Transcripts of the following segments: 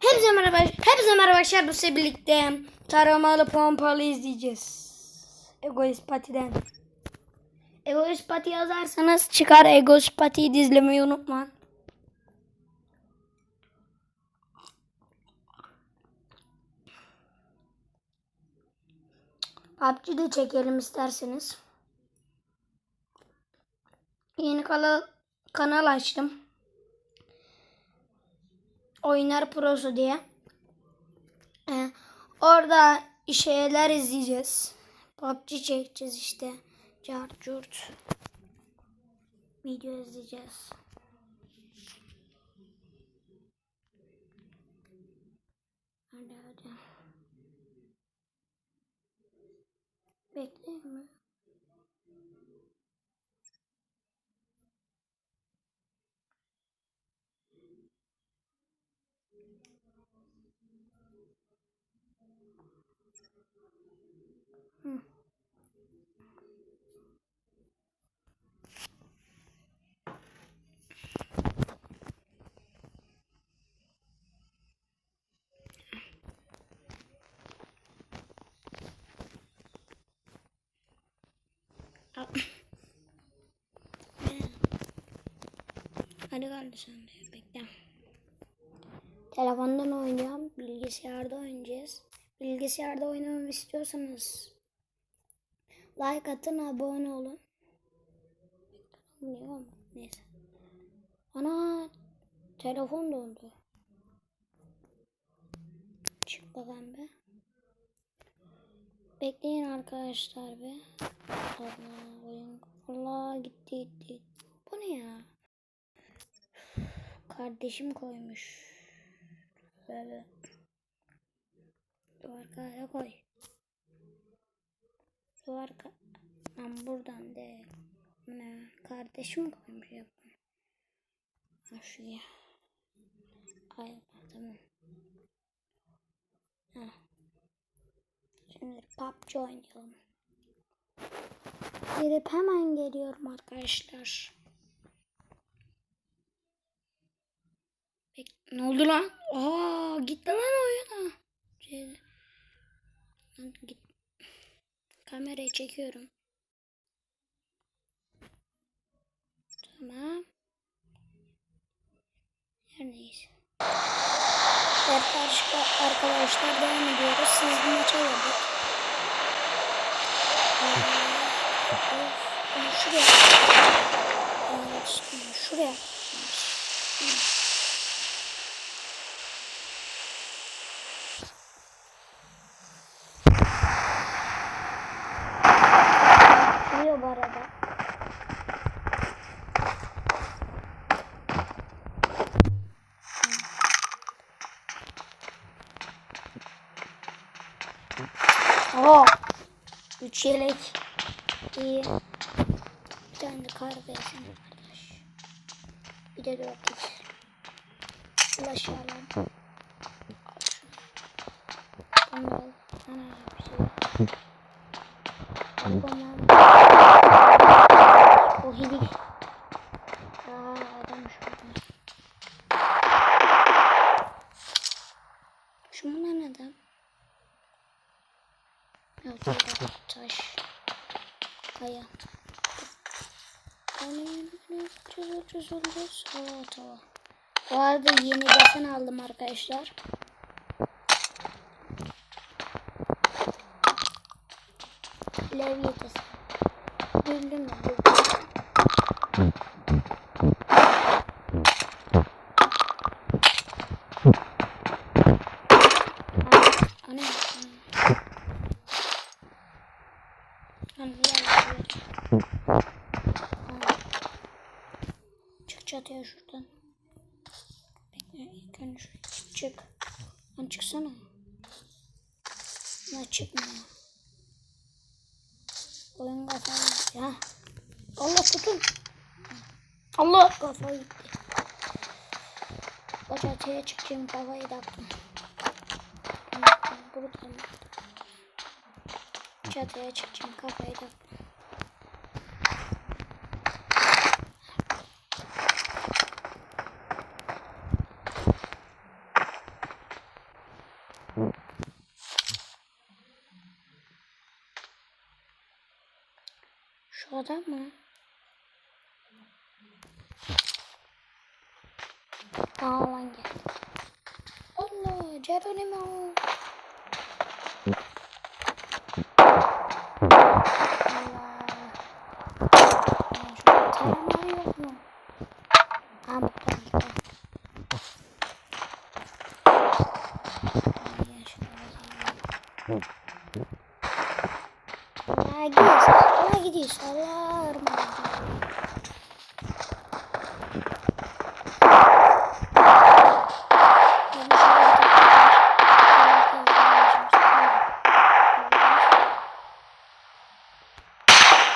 Hepinize merhaba, hepinize merhaba arkadaşlar. Bu size birlikte taramalı pompalı izleyeceğiz. Egoist Pati'den. Egoist Pati yazarsanız çıkar. Egoist Pati'yi de izlemeyi unutmayın. PUBG de çekelim isterseniz. Yeni kanal, kanal açtım. Oyunlar Prosu diye. Ee, orada şeyler izleyeceğiz. PUBG çekeceğiz işte. Cart curt. Video izleyeceğiz. Hadi hadi. Bekleyin mi? Hadi kardeşim de bekle. Telefondan oynayacağım. Bilgisayarda oynayacağız. Bilgisayarda oynamamı istiyorsanız like atın, abone olun. Neyse. Ana telefon dondu. Çık bakalım be. Bekleyin arkadaşlar be. Allah oyun. Allah gitti gitti. Bu ne ya? Kardeşim koymuş. Böyle. Duvar koy. Duvar Lan buradan değil. Ne? Kardeşim koymuş ya. Ha şuraya. Ay tamam. Ha. Şimdi PUBG oynayalım. Girip hemen geliyorum arkadaşlar. Bek ne oldu lan? Aa gitti lan oyuna. Şey, lan git. Kamerayı çekiyorum. Tamam. Her neyse. Karşı- arkadaşlar devam ediyoruz. Siz bu maça. Ee, Ee, Şuraya. Şuraya. Şuraya bu arada. Oo. Üç yelek. İyi. Bir tane de kardeş. Bir de dört x. Ulaş lan. Bunu al. Ana bir şey. Bana. O hili. Taş. Kaya. Bu arada yeni desen aldım arkadaşlar. Levye desen. Güldüm mü? Güldüm. Ana. Ana. Ana. Çık çatıya şuradan. Bekle ilk önce çık. Lan çıksana. Ya çıkmıyor. Oyun kafayı ya. Allah tutun. Allah kafayı gitti. O çatıya çıkacağım kafayı taktım. Buradan. Çatıya çıkacağım kafayı taktım. Şu adam mı? Aa lan geldi. Allah Geronimo. Allah. Lan şurada taramalı yok mu? Ha burada burada. Ay, şurada. Allah gidiyoruz. Allah gidiyoruz. Allah ırmağa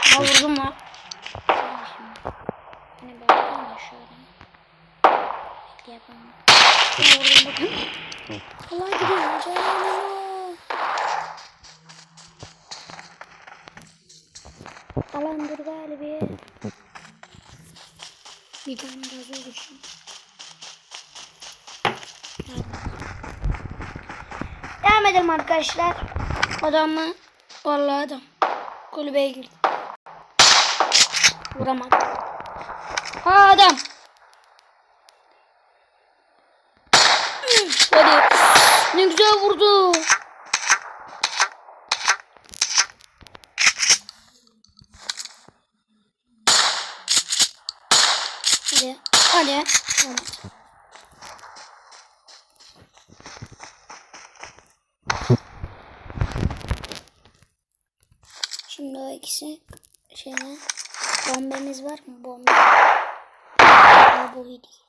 Ha vurdum lan. Hani değil mi şöyle? Bekle yapalım. Ha vurdum bakın. Allah gidiyor. Alan dur galiba. Bir tane gaz oluşum. Devam edelim arkadaşlar. Adam mı? Vallahi adam. Kulübeye girdi. Vuramadı. Ha adam. Hadi. Ne güzel vurdu. Evet. Şimdi o ikisi şeyine bombemiz var mı? Bomba. Aa, bu iyi değil.